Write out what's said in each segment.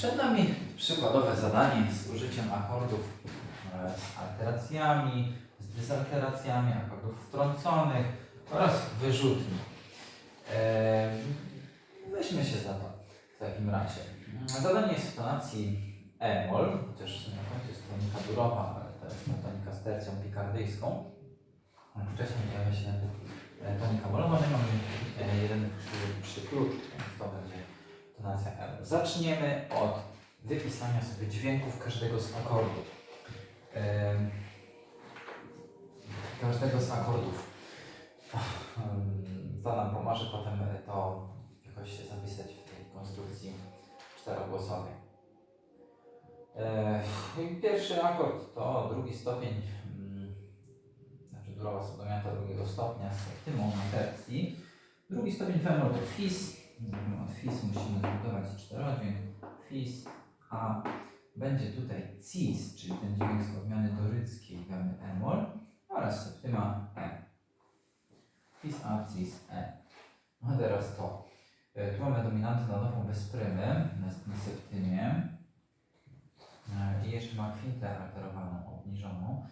Przed nami przykładowe zadanie z użyciem akordów e, z alteracjami, z dysalteracjami, akordów wtrąconych oraz wyrzutni. E, Weźmy się za to w takim razie. Zadanie jest w tonacji e-moll, chociaż na końcu jest tonika durowa, ale to jest tonika z tercją pikardyjską. Wcześniej pojawia się e, tonika molowa, my mamy e, jeden przy, przy kluczu, więc to będzie tonacja E. Zaczniemy od wypisania sobie dźwięków każdego z akordów. Każdego z akordów. To nam pomoże potem to jakoś zapisać w tej konstrukcji czterogłosowej. Pierwszy akord to drugi stopień, mm, znaczy durowa subdominanta drugiego stopnia z septymą na tercji. Drugi stopień femol to fis. Mm, Od fis musimy zbudować czterodźwięk. Fis, a będzie tutaj cis, czyli ten dźwięk z odmiany doryckiej gamy e-moll oraz septyma e. Fis, a, cis, e. No a teraz to. E, Tu mamy dominantę na nową bez prymy, na na septymie. E, I jeszcze ma kwintę alterowaną, obniżoną.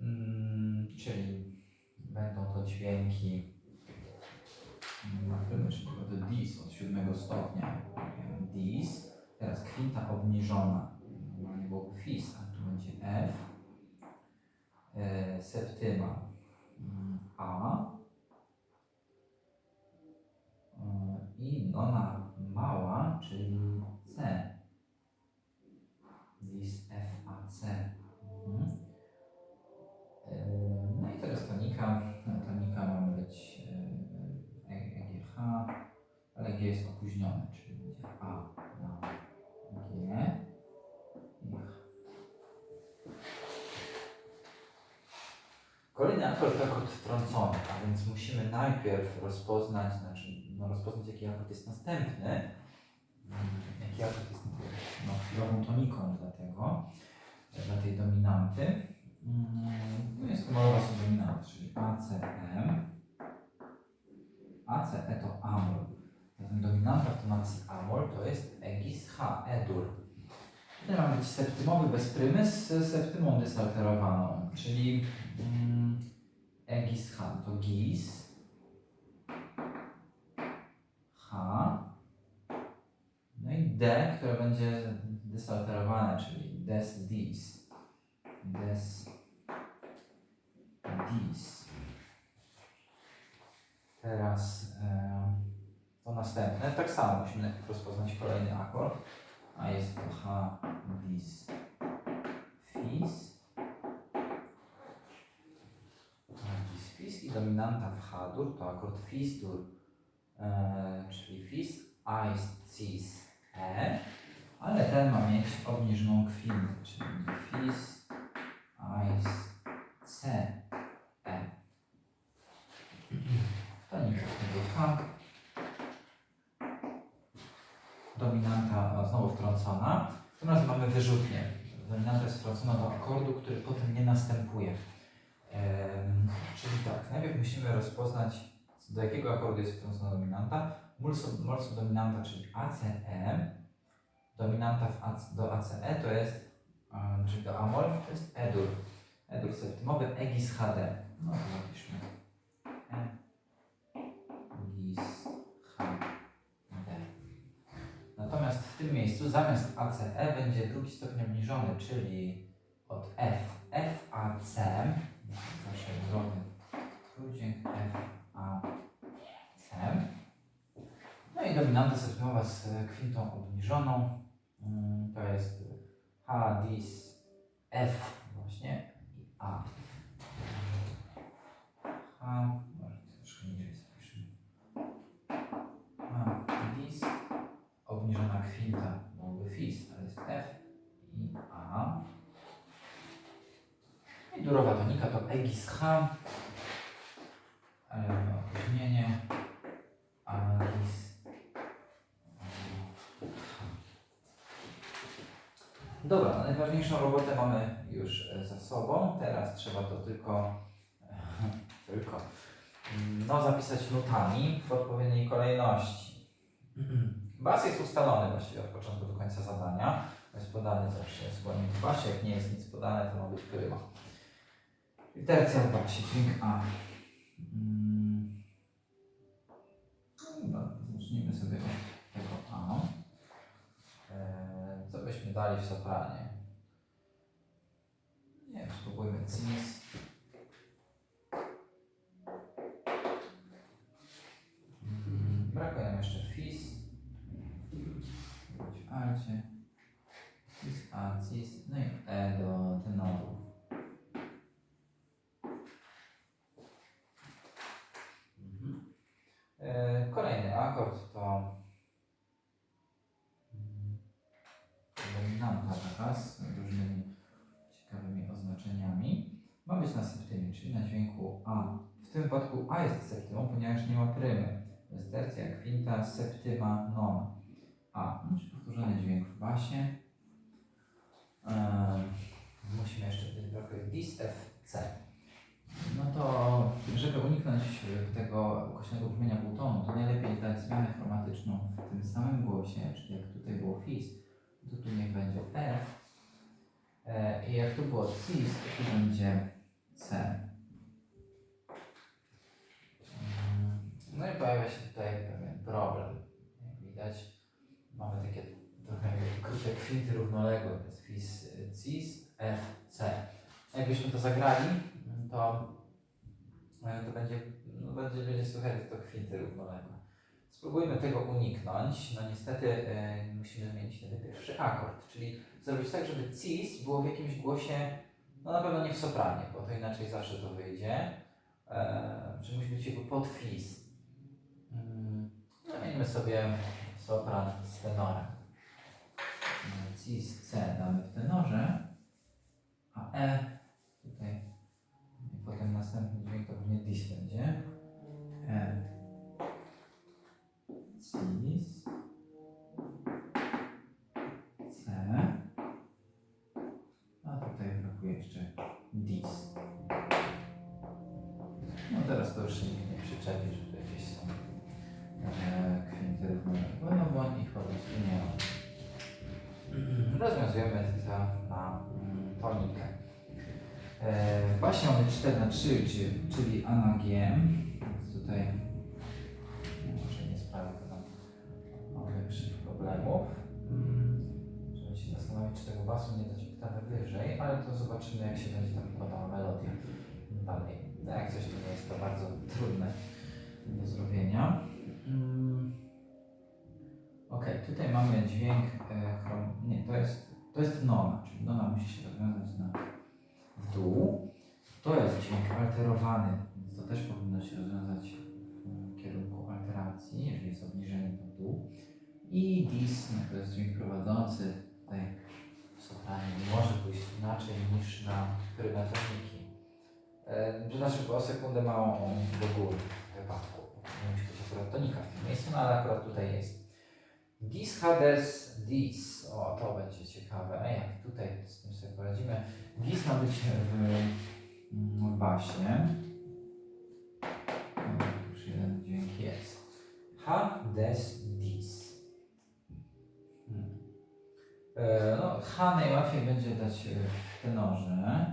Mm, czyli będą to dźwięki siódmego stopnia. Dis. Teraz kwinta obniżona. Normalnie byłoby fis, a tu będzie F. E, septyma mm, A. Kolejny akord to akord wtrącony, a więc musimy najpierw rozpoznać, znaczy no, rozpoznać jaki akord jest następny, mm, jaki akord jest no, chwilową toniką dla tego, dla tej dominanty. Mm, Tu jest kolorowa subdominanta, czyli ACM. ACE to amol. Zatem dominanta w tonacji amol to jest egis H, E-dur. Tutaj ma być septymowy bez prymy z septymą dysalterowaną, czyli mm, egis H to gis, H, no i D, które będzie dysalterowane, czyli des dis, des dis. Teraz e, to następne, tak samo musimy rozpoznać kolejny akord, a jest to H, dis, fis. H, dis, fis i dominanta w H-dur to akord fis-dur, e, czyli fis, a cis, e, ale ten ma mieć obniżoną kwintę, czyli fis, a c, e. Tonika tego H. Dominanta znowu wtrącona. Tym razem mamy wyrzutnię. Dominanta jest wtrącona do akordu, który potem nie następuje. Musimy rozpoznać, do jakiego akordu jest wtrącona dominanta. Mol sub- mol subdominanta, czyli ACE. Dominanta AC, do ACE to jest, em, czyli do Amol, to jest E-dur. E-dur septymowy, EGIS HD. No to zapiszmy. E, GIS HD. Natomiast w tym miejscu zamiast ACE będzie drugi stopień obniżony, czyli od F. FAC. Zawsze zwrotny trójdzięk FAC. No i dominanta septymowa z kwintą obniżoną. Mm, To jest H, dis, F właśnie i A. H, troszkę niżej zapiszmy. H, dis, obniżona kwinta byłoby fis, ale jest F i A. I durowa tonika to egis H, ale mamy opóźnienie, agis H. Dobra, najważniejszą robotę mamy już e, za sobą. Teraz trzeba to tylko, tylko mm, no, zapisać nutami w odpowiedniej kolejności. Bas jest ustalony właściwie od początku do końca zadania. Jest podany zawsze składnik w basie. Jak nie jest nic podane, to ma być pryma. I tercja w basie, dźwięk A. Mm. No, zacznijmy sobie tego A. Eee, co byśmy dali w sopranie? Nie wiem, spróbujmy cis. Mm, Brakuje nam jeszcze fis. Być w alcie. Fis, a, cis. No i e do tenoru. Mhm. E, Kolejny akord to mm, dominanta taka z różnymi ciekawymi oznaczeniami. Ma być na septymie, czyli na dźwięku A. W tym wypadku A jest septymą, ponieważ nie ma prymy. To jest tercja, kwinta, septyma, nona. A, no, czyli powtórzony dźwięk w basie. Ehm, musimy jeszcze wtedy brakuje dis, F, C. No to, żeby uniknąć e, tego ukośnego brzmienia półtonu, to najlepiej dać zmianę chromatyczną w tym samym głosie, czyli jak tutaj było fis, to tu niech będzie F. E, I jak tu było cis, to tu będzie C. pojawia się tutaj pewien problem. Jak widać, mamy takie trochę krótkie kwinty równoległe. To jest fis, cis. Jakbyśmy to zagrali, to, e, to będzie, no będzie, będzie słychać to kwinty równoległe. Spróbujmy tego uniknąć. No niestety e, musimy zmienić wtedy pierwszy akord, czyli zrobić tak, żeby cis było w jakimś głosie, no na pewno nie w sopranie, bo to inaczej zawsze to wyjdzie. E, czy musi być jakby pod fis. Mm, Zamieńmy sobie sopran z tenorem. Cis C damy w tenorze, a E tutaj i potem następny dźwięk to pewnie dis będzie. E. Cis C a tutaj brakuje jeszcze dis. No teraz to już nikt nie przyczepi, że to jakieś są e, kwinty równoległe, no bo ich po prostu nie ma. Rozwiązujemy to na mm, tonikę. E, w basie mamy 4 na 3, czyli, czyli A na G, więc tutaj no, może nie sprawi to nam większych problemów. Mm, Żeby się zastanowić, czy tego basu nie dać oktawę wyżej, ale to zobaczymy, jak się będzie tam układała melodia dalej. No, jak coś to nie jest to bardzo trudne do zrobienia. Mm. Ok, tutaj mamy dźwięk e, chrom... Nie, to jest, to jest nona, czyli nona musi się rozwiązać na dół. To jest dźwięk alterowany, więc to też powinno się rozwiązać w kierunku alteracji, jeżeli jest obniżenie w dół. I dis, no to jest dźwięk prowadzący. Tutaj sopranie nie może pójść inaczej niż na prymatoniki. E, Znaczy o sekundę małą do góry w wypadku. Nie musi być akurat tonika w tym miejscu, no ale akurat tutaj jest. Dis Hades Dis. O, to będzie ciekawe. A jak tutaj z tym sobie poradzimy? Dis ma być w, w basie. No, Już jeden dźwięk jest. Hades Dis. Hmm. E, No, H najłatwiej będzie dać e, w tenorze.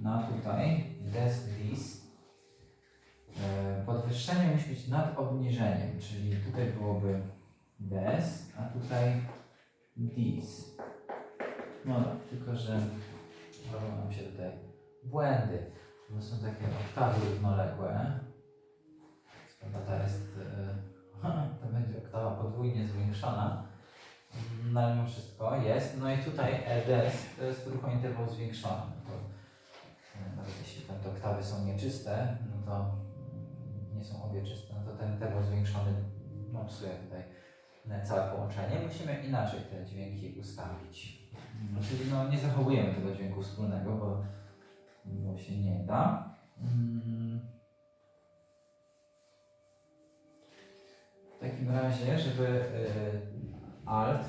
Na tutaj des dis. E, Podwyższenie musi być nad obniżeniem, czyli tutaj byłoby des, a tutaj dis. No tylko że robią nam się tutaj błędy, bo są takie oktawy równoległe. Prawda, ta jest, e, to będzie oktawa podwójnie zwiększona. No ale mimo wszystko jest. No i tutaj EDS to jest rucho interwał zwiększony. To, e, nawet jeśli tam te oktawy są nieczyste, no to mm, nie są obie czyste, no to ten interwał zwiększony no, tutaj całe połączenie. Musimy inaczej te dźwięki ustawić. Czyli no, nie zachowujemy tego dźwięku wspólnego, bo, bo się nie da. Mm. W takim razie, żeby y, alt,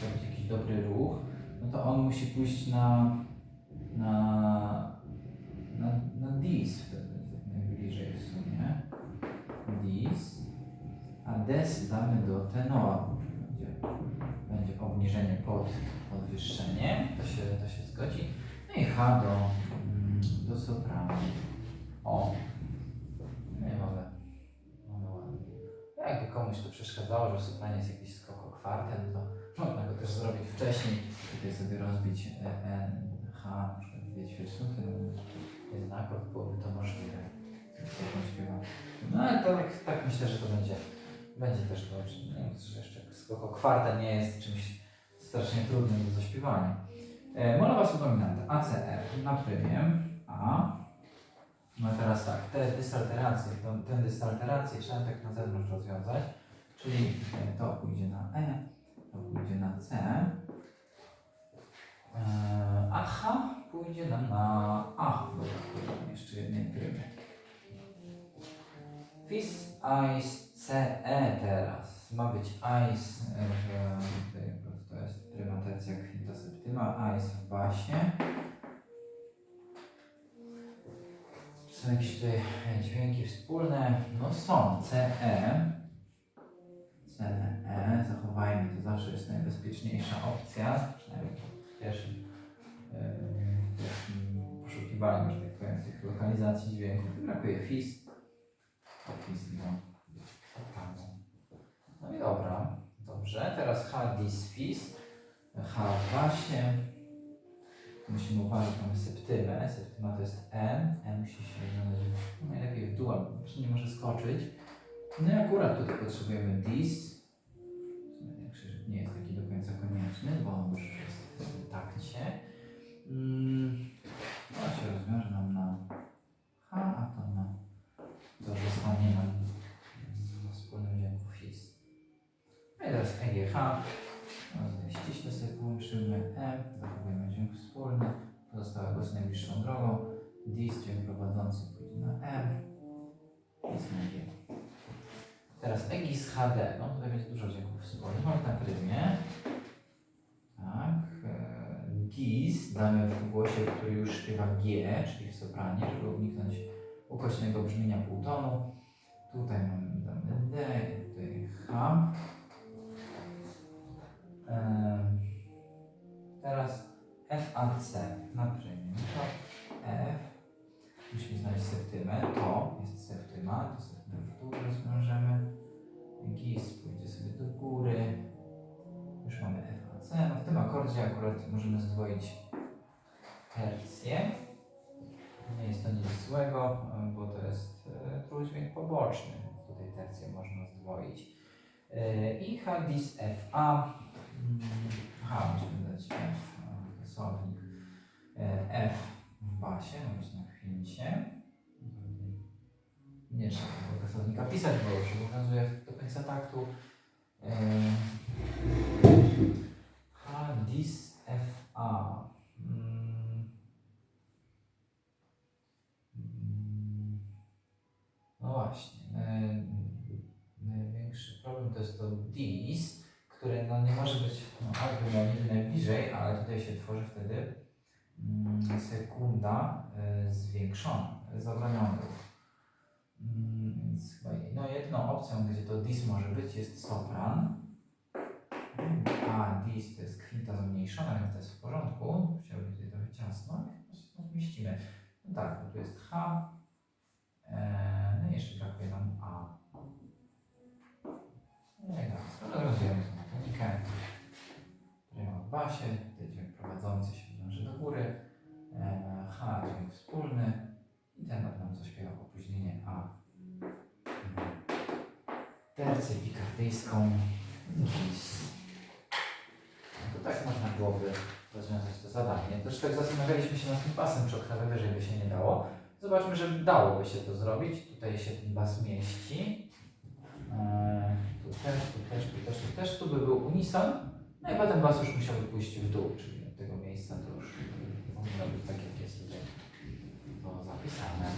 zrobić jakiś dobry ruch, no to on musi pójść na, na, na, na dis wtedy, des damy do tenora. Będzie, będzie obniżenie pod podwyższenie. To się, to się zgodzi. No i H do, mm, do sopranu. O. No i mamy, ładnie. Jakby komuś to przeszkadzało, że sopranie jest jakiś skok o kwartę, no to można go też zrobić wcześniej. Tutaj sobie rozbić e, N, H, na przykład dwie ćwierćnuty, no, jeden akord, byłoby to możliwe. No ale to tak, tak myślę, że to będzie, będzie też dobrze. Nie wiem, że jeszcze skok o kwartę nie jest czymś strasznie trudnym do zaśpiewania. E, Molowa subdominanta ACR na prymie A. No teraz tak, te dysalteracje, tą, tę dysalterację trzeba tak na zewnątrz rozwiązać, czyli e, to pójdzie na E, to pójdzie na C, e, a H pójdzie nam na A w dodatku jeszcze jednej prymy. Fis, Ice, CE teraz. Ma być Ice, e, w, tutaj akurat to jest pryma tercja kwinta septyma, Ice w basie. Są jakieś tutaj dźwięki wspólne? No są. CE. CE. Zachowajmy, to zawsze jest najbezpieczniejsza opcja. Przynajmniej w pierwszym, yy, w pierwszym poszukiwaniu, że tak powiem, tych lokalizacji dźwięków. Brakuje FIS. FIS do sopranu. No i dobra. Dobrze. Teraz H dis FIS. H w basie. Musimy uważać, mamy septymę. Septyma to jest N. N musi się znaleźć no, najlepiej w dół, albo nie może skoczyć. No i akurat tutaj potrzebujemy dis. Nie jest taki do końca konieczny, bo on już jest w takcie. Mm, no się rozwiąże nam na H, a to na to zostanie nam teraz EGH. Ściśle sobie połączymy M, zachowujemy dźwięk wspólny, pozostałe głosy najbliższą drogą, dis, dźwięk prowadzący pójdzie na M, na G. Teraz EGIS HD, no tutaj będzie dużo dźwięków wspólnych, mamy na prymie. Tak, e, GIS damy w głosie, który już śpiewa G, czyli w sopranie, żeby uniknąć ukośnego brzmienia półtonu. Tutaj mamy damy D, tutaj H. FAC na premium. To F. Musimy znaleźć septymę. To jest septyma. To septymę w dół rozwiążemy. GIS pójdzie sobie do góry. Już mamy FAC. No w tym akordzie akurat możemy zdwoić tercję. Nie jest to nic złego, bo to jest e, trójdźwięk poboczny. Tutaj tercję można zdwoić. E, I H dis FA. Mm, H musimy dać F, a. E, F w basie, ma być na kwincie. Nie trzeba tego kasownika pisać, bo już obowiązuje do końca taktu. E, H dis FA. Mm. Mm. No właśnie. e, Największy problem to jest to dis, które no nie może być no, albo najbliżej, ale tutaj się tworzy wtedy sekunda y, zwiększona, zabroniony ruch. Mm, Więc chyba no, jedyną opcją, gdzie to dis może być, jest sopran. A dis to jest kwinta zmniejszona, więc to jest w porządku. Chciałbym tutaj trochę ciasno, tam zmieścimy. No tak, bo tu jest H. E, no i jeszcze brakuje nam A. No i tak, rozwiązujemy tą technikę. Prima w basie, tutaj dźwięk prowadzący się do góry. E, H, dźwięk wspólny. I ten nam zaśpiewa opóźnienie A. Tercję pikardyjską. Gis. No to tak można byłoby rozwiązać to zadanie. Też tak zastanawialiśmy się nad tym basem, czy oktawę wyżej by się nie dało. Zobaczmy, że dałoby się to zrobić. Tutaj się ten bas mieści. Eee, tu też, tu też, tu też, tu też. Tu by był unison. No i potem bas już musiałby pójść w dół, czyli tego miejsca to już powinno być tak, jak jest tutaj to zapisane.